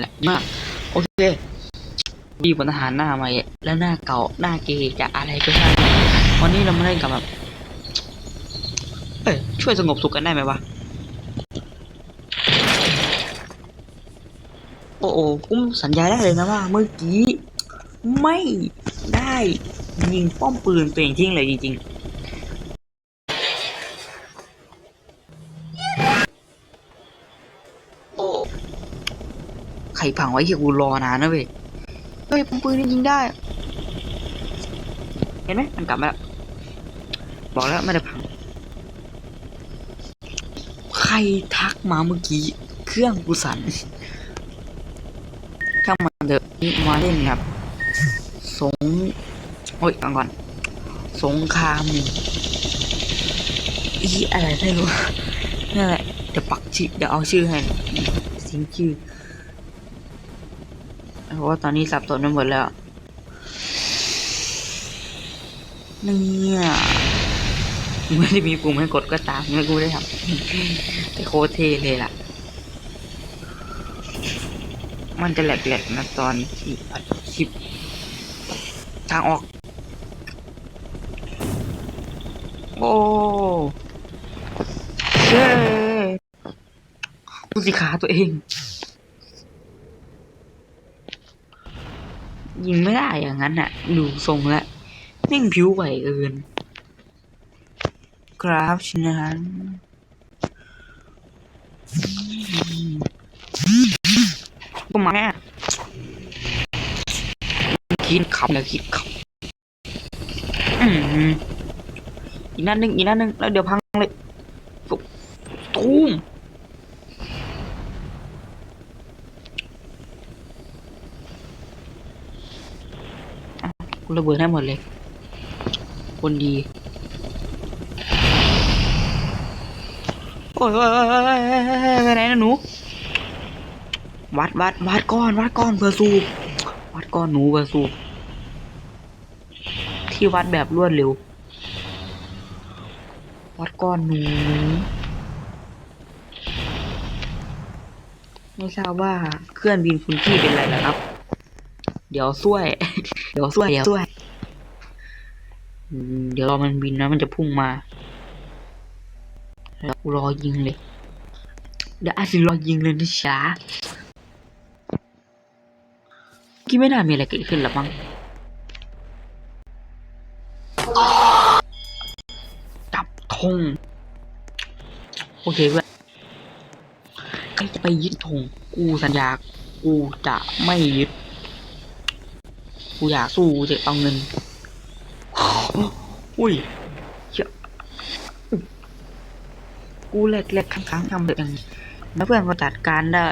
แหละมาก โอเคดีบนทหารหน้าใหม่แล้วหน้าเก่าหน้าเกย์จะอะไรก็ช่างวันนี้เรามาเล่นกับแบบเอ้ยช่วยสงบสุขกันได้ไหมวะโอ้โหกูสัญญาได้เลยนะว่า เมื่อกี้ ไม่ได้ยิงป้อมปืนตัวเองทิ้งเลยจริงๆ ใครพังไว้ที่กูรอนานนะเว้ยเฮ้ยปืนนี่ยิงได้ เห็นไหมมันกลับมาแล้วบอกแล้วไม่ได้พัง ใครทักมาเมื่อกี้ เครื่องกูสั่นถ้ามันเถอะมาเล่นครับสงโอ้ยฟังก่อน สงครามอีอะไรไม่รู้นั่นแหละเดี๋ยวปักชื่อเดี๋ยวเอาชื่อให้สิงชื่อ เพราะว่าตอนนี้สับสนไปหมดแล้วเนี่ยไม่ได้มีปุ่มให้กดก็ตามไม่กูได้ทำแต่โคตรเท่เลยล่ะ มันจะแหลกๆนะตอนที่อัดคลิปทางออก โอ้เย้กูสิขาตัวเอง ยิงไม่ได้อย่างนั้นน่ะดูทรงแล้วนิ่งผิวไหวเกินครับฉะนั้นก็มาแม่คิดขับแล้วคิดขับอืมอีกนัดหนึ่งอีกนัดหนึ่งแล้วเดี๋ยวพังเลยปุ๊บตูมอะ กูระเบิดให้หมดเลย คนดี โอ้ยโอ้ยโอ้ยไปไหนนะหนู วัดวัดวัดก้อนวัดก้อนเพื่อสูบวัดก้อนหนูเพื่อสูบที่วัดแบบรวดเร็ว วัดก้อนหนูไม่ทราบว่าเครื่องบินคุณพี่เป็นไรแล้วครับ เดี๋ยวช่วย เดี๋ยวช่วย เดี๋ยวช่วยอืมเดี๋ยวรอมันบินนะมันจะพุ่งมาแล้วรอยิงเลย เดี๋ยวอาจจะรอยิงเลยนะช้าคิดไม่น่ามีอะไรเกิดขึ้นหรอกมั้งจับธงโอเคเพื่อนใครจะไปยึดธงกูสัญญา กูจะไม่ยึด กูอยากสู้กูจะเอาเงินอุ้ยกูเล็กเล็กๆครั้งๆทำแบบนี้แล้วเพื่อนก็จัดการได้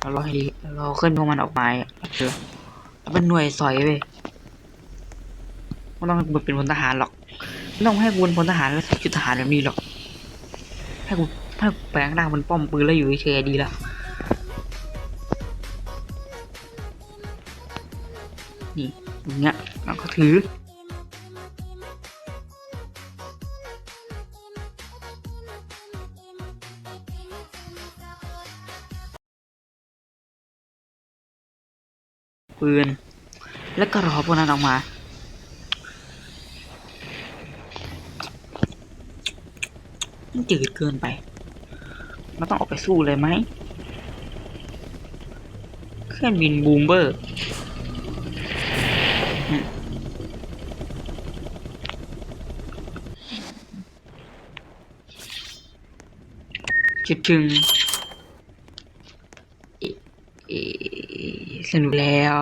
เรารอให้ดีเราขึ้นพวกมันออกมาอะเจอแล้วเป็นหน่วยสอยเว้ยไม่ต้องให้กูเป็นพลทหารหรอกไม่ต้องให้กูเป็นพลทหารแล้วใส่ชุดทหารแบบนี้หรอกให้กูให้กูแปลงร่างเป็นป้อมปืนแล้วอยู่เฉยๆดีแล้ว นี่อย่างเงี้ยแล้วก็ถือปืน แล้วก็รอพวกนั้นออกมามันจืดเกินไป มันต้องออกไปสู้เลยไหม เครื่องบินบูมเบอร์ จุดจึงเสนุกแล้ว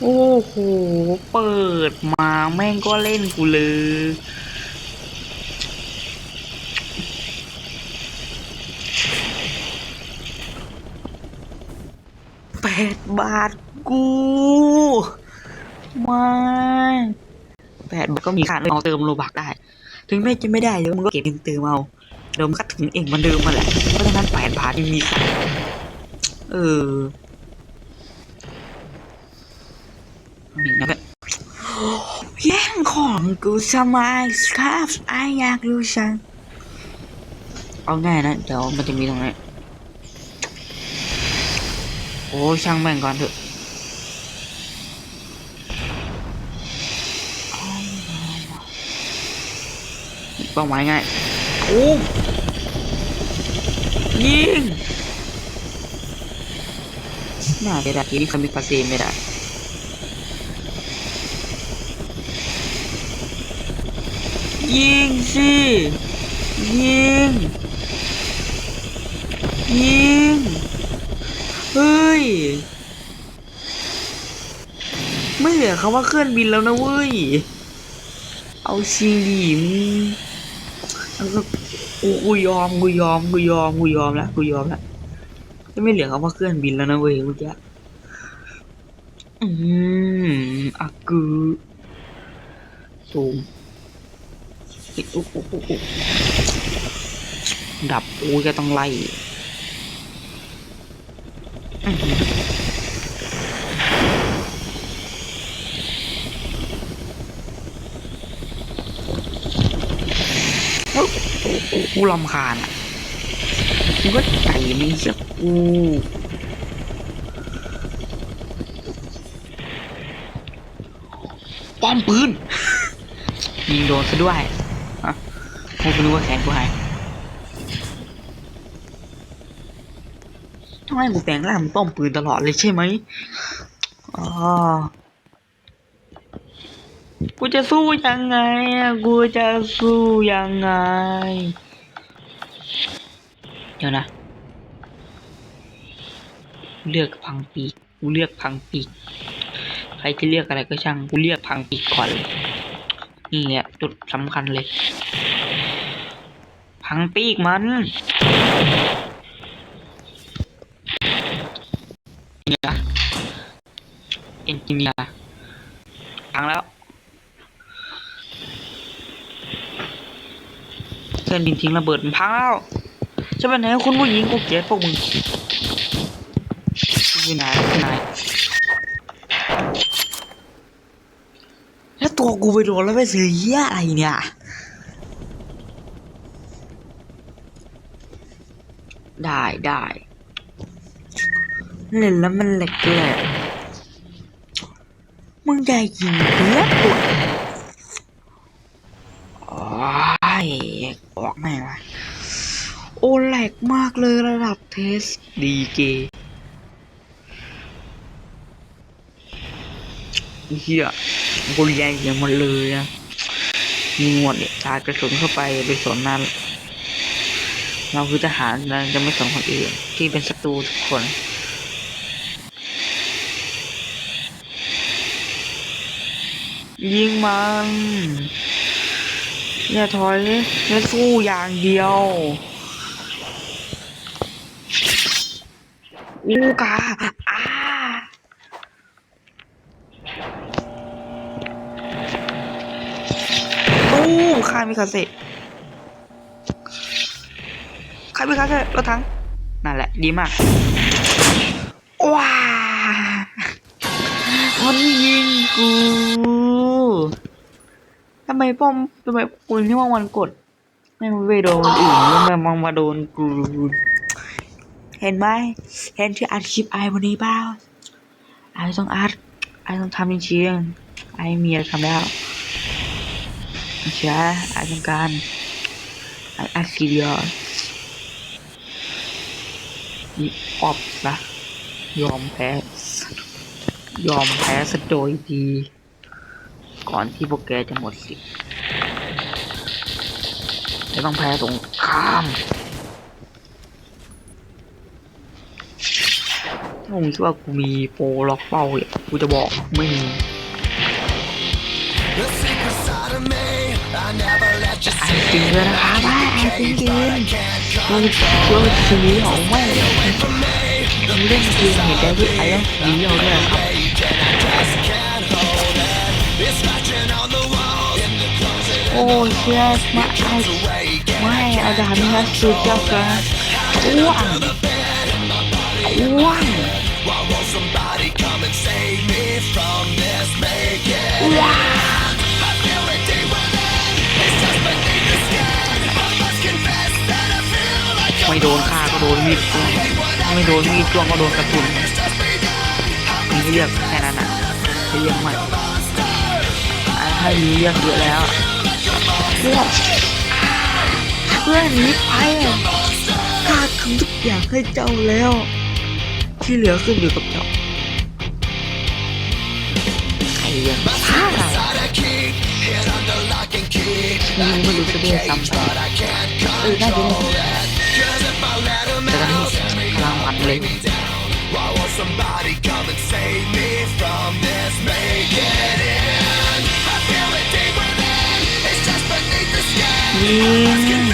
โอ้โห เปิดมาแม่งก็เล่นกูเลย แปดบาทกู ไม่แปดบาทก็มีค่าเอาเติมโลบักได้ ถึงแม้จะไม่ได้เดี๋ยวมึงก็เก็บเงินเติมเอาเดี๋ยวมันก็ถึงเองมันเดิมมาแหละ เพราะฉะนั้นแปดบาทมีค่าเออนี่นะเพื่อนแย่งของกูทำไมครับไออยากรู้ฉันเอาง่ายนะ เดี๋ยวมันจะมีตรงนี้โอ้ช่างแม่งก่อนเถอะ เป้าหมายง่ายโอ้มยิงน่าจะได้ทีนี้คามิคาเซไม่ได้ยิงสิยิงยิงเฮ้ย ไม่เหลือคำว่าเคลื่อนบินแล้วนะเว้ย เอาชิงดีมึงเอากูกูยอมกูยอมกูยอมกูยอมแล้วกูยอมแล้วไม่เหลือคำว่าเคลื่อนบินแล้วนะเว้ยเมื่อกี้อืมอากูสูงเฮ้ยอุ๊บอุ๊บอุ๊บอุ๊บดับโอ้ยก็ต้องไล่อื้อหือเอ้าโอ้โห กูรำคาญอะกูก็ใจมึงเสียกูป้อมปืน ยิงโดนซะด้วยฮะกูก็นึกว่าแขนกูหายทำไมกูแปลงร่างเป็นป้อมปืนตลอดเลยใช่ไหมอ๋อกูจะสู้ยังไงอะกูจะสู้ยังไง ดี๋ยวนะ เลือกพังปีก กูเลือกพังปีก ใครจะเรียกอะไรก็ช่าง กูเรียกพังปีกก่อนเลยนี่แหละจุดสำคัญเลย พังปีกมันเนี่ยเอนจิเนียร์พังแล้วเครื่องบินทิ้งระเบิดมันพังแล้ว จะไปไหนคุณผู้หญิงกูเกลียดพวกมึงไปไหนไปไหนแล้วตัวกูไปโดนแล้วไปซื้อเหี้ยอะไรเนี่ยได้ได้เล่นแล้วมันแหลกแหลกมึงได้ยิงเพื่อปวดโอ้ยออกไม่ไหวโอ้แหลกมาก เทสดีเกเฮียกูแยงอย่างหมดเลยอะมีหมดเนี่ยชาร์จกระสุนเข้าไปไปสนนั้น เราคือทหารเราจะไม่สนคนอื่น ที่เป็นศัตรูทุกคนยิงมันอย่าถอยและสู้อย่างเดียว อูกาอ้าตู้คามิคาเซะคามิคาเซะรถถังนั่นแหละ ดีมาก ว้ามันยิงกูทำไมป้อมทำไมปืนที่ว่ามันกดไม่มาไปโดนอื่นแล้วมันมามาโดนกู เห็นไหมเห็นที่อัดคลิปไอวันนี้เปล่าไอต้องอัดไอต้องทำจริงๆไอมีอะไรทำแล้วใช่ไอ้ต้องการไอ้อาคิเดียนี่ออบนะยอมแพ้ ยอมแพ้สะโดยดี ก่อนที่พวกแกจะหมดสิทธิ์จะต้องแพ้ตรงข้ามถ้า มึงคิดว่ากูมีโปรล็อกเป้าเนี่ยกูจะบอกไม่มีไอ้จริงเลยนะครับไอ้จริงจริงเราเราชีวิตของแม่ผมเล่นเกมเห็นได้ที่ไอ้ต้องชีเราด้วยครับโอ้เชี่ยมาไอไม่อาจารย์นี่สุดยอดเลยอ้วนอ้วน Why won't somebody come and save me from this making? I feel it deep within. It's just beneath the skin. I must confess that I feel like a ไม่โดนฆ่าก็โดนมีดจ้วงไม่โดนมีดจ้วงก็โดนกระสุนมีเรียกแค่นั้นอะเรียกใหม่ถ้ามีเรียกเยอะแล้วเรียกเพื่อนนี้ไปข้าทำทุกอย่างให้เจ้าแล้ว ที่เหลือขึ้นอยู่กับเจ้าใครเลือกข้าอะไรไม่รู้ไม่รู้จะเรียกซ้ำไปเออน่าจะเล่นแต่ตอนนี้กำลังมันเลย Why won't somebody come and save me from this? Make it in. I feel it deep within. It's just beneath the skin. ยิง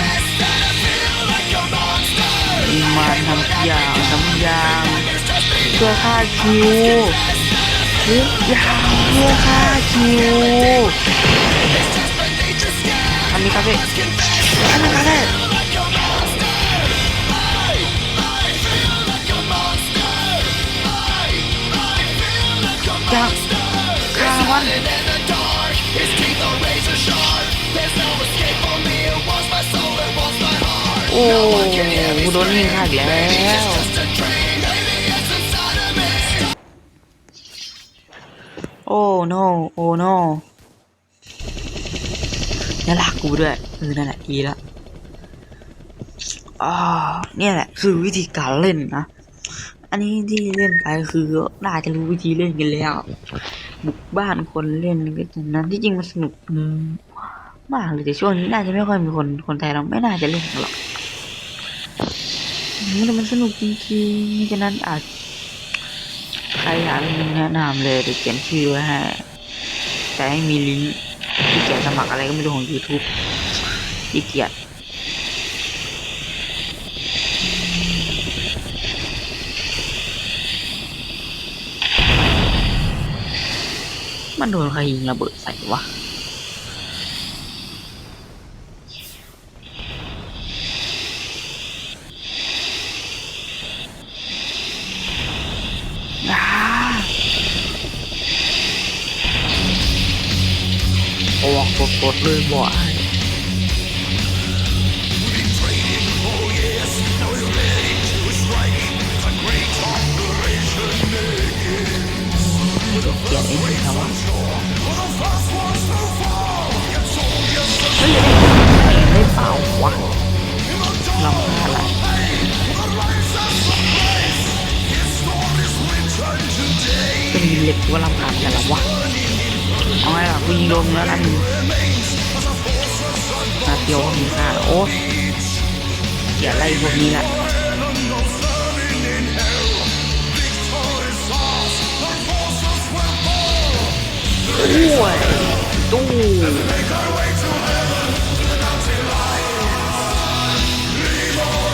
That I feel like a monster. ยิงมาทำทุกอย่างทำทุกอย่าง ช่วยฆ่าคิวทุกอยางเพื่อฆ่าคิวทำนี้ครับพี่ทำนี้ครับพี่จะฆ่ามันโอ้โหโดนยิงฆ่าแล้ว โอ้ no โอ้ no อย่ลากกูด้วยเออนั่นแหละดีละอ่าเนี่ยแหละ คือวิธีการเล่นนะ อันนี้ที่เล่นไปคือน่าจะรู้วิธีเล่นกันแล้ว บุกบ้านคนเล่นก็ฉะนั้นที่จริงมันสนุกมากเลยแต่ช่วงนี้น่าจะไม่ค่อยมีคนคนไทยเราไม่น่าจะเล่นหรอกมแต่มันสนุกจริงๆฉะนั้นอาจ รอยากเล่นแนะนำเลยเดี๋ยวเขียนชื่อไว้ให้แต่ให้มีลิงก์ที่เขียนสมัครอะไรก็ไม่รู้ของ YouTube ที่เกียจมันโดนใครยิงระเบิดใส่วะ กกดกดๆเลยบ่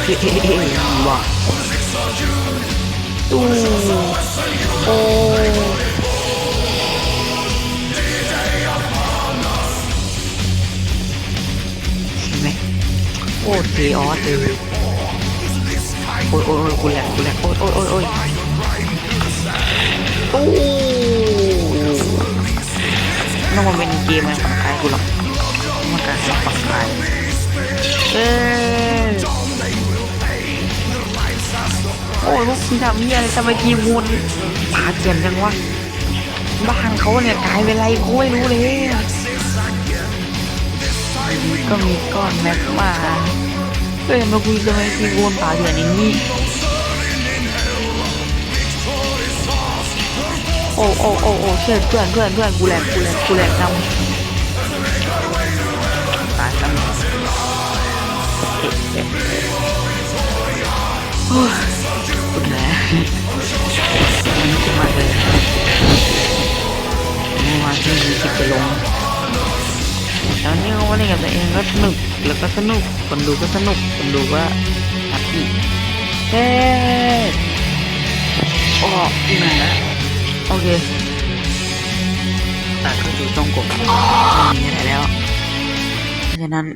ว่ะตู้โอ้เห็นไหมโอ้เทออสเลยโอ้ยโอ้ยโอ้ยกูแหลกกูแหลกโอ้ยโอ้ยโอ้ยโอ้ยโอ้น้องมันเป็นเกมมันฝั่งซ้ายกูหรอกมันการฝั่งซ้ายเอ้ย โอ้ยพวกคุณทำเหี้ยอะไรทำไมทีมมูลป่าเถื่อนจังวะบ้านเขาเนี่ยกลายเป็นไรกูไม่รู้เลย ก็มีก้อนแม็กมาเอ้ยมาคุยกันไมทีวนป่าเถื่อนอย่างนี้โอ้โอ้โอ้โอ้เชื่อเพื่อนเพื่อนเพื่อนกูแหลกกูแหลกกูแหลกจำตายจำเมาเลยเมื่อวานที่มีคลิปจะลงแล้วนี่เขาเล่นกับตัวเองก็สนุกแล้วก็สนุกคนดูก็สนุกคนดูก็แฮปปี้เฮ้โอ้ที่นะโอเคแต่ก็ดูตรงกบมีอะไรแล้วเพราะฉะนั้น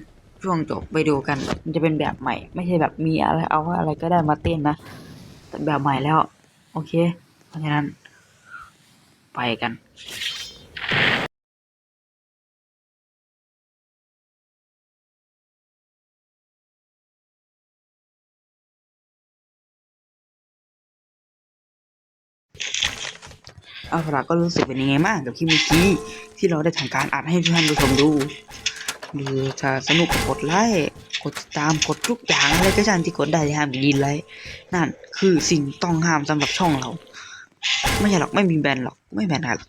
ช่วงจบไปดูกัน มันจะเป็นแบบใหม่ ไม่ใช่แบบมีอะไรเอาอะไรก็ได้มาเต้นนะแต่แบบใหม่แล้ว โอเค ราะฉะนั้น ไปกันเอาละก็รู้สึกเป็นยังไงมางกับคลิปเมื่อกี้ที่เราได้ทำการอ่านให้ท่านผู้ชมดูดูถ้าสนุกกดไลค์กดตามกดทุกอย่างอะไรก็ช่างที่กดได้ห้ามยินไลค์นั่นคือสิ่งต้องห้ามสำหรับช่องเรา ไม่ใช่หรอกไม่มีแบนหรอกไม่แบนใครหรอก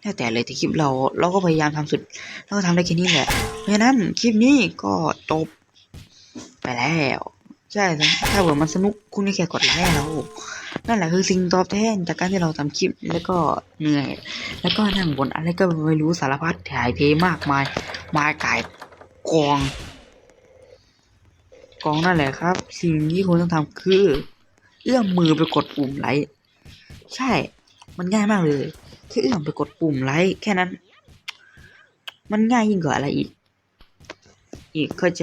แล้วแต่เลยที่คลิปเราเราก็พยายามทำสุดเราก็ทำได้แค่นี้แหละเพราะฉะนั้นคลิปนี้ก็จบไปแล้วใช่นะถ้าเกิดมันสนุกคุณก็แค่กดไลค์ให้เรานั่นแหละคือสิ่งตอบแทนจากการที่เราทำคลิปแล้วก็เหนื่อย แล้วก็นั่งบนอะไรก็ไม่รู้สารพัดถ่ายเทมากมาย มากายกอง กองนั่นแหละครับ สิ่งที่คุณต้องทำคือ เอื้อมมือไปกดปุ่มไลค์ใช่ มันง่ายมากเลยแค่เอื้อมไปกดปุ่มไลค์แค่นั้น มันง่ายยิ่งกว่าอะไรอีก อีกเข้าใจ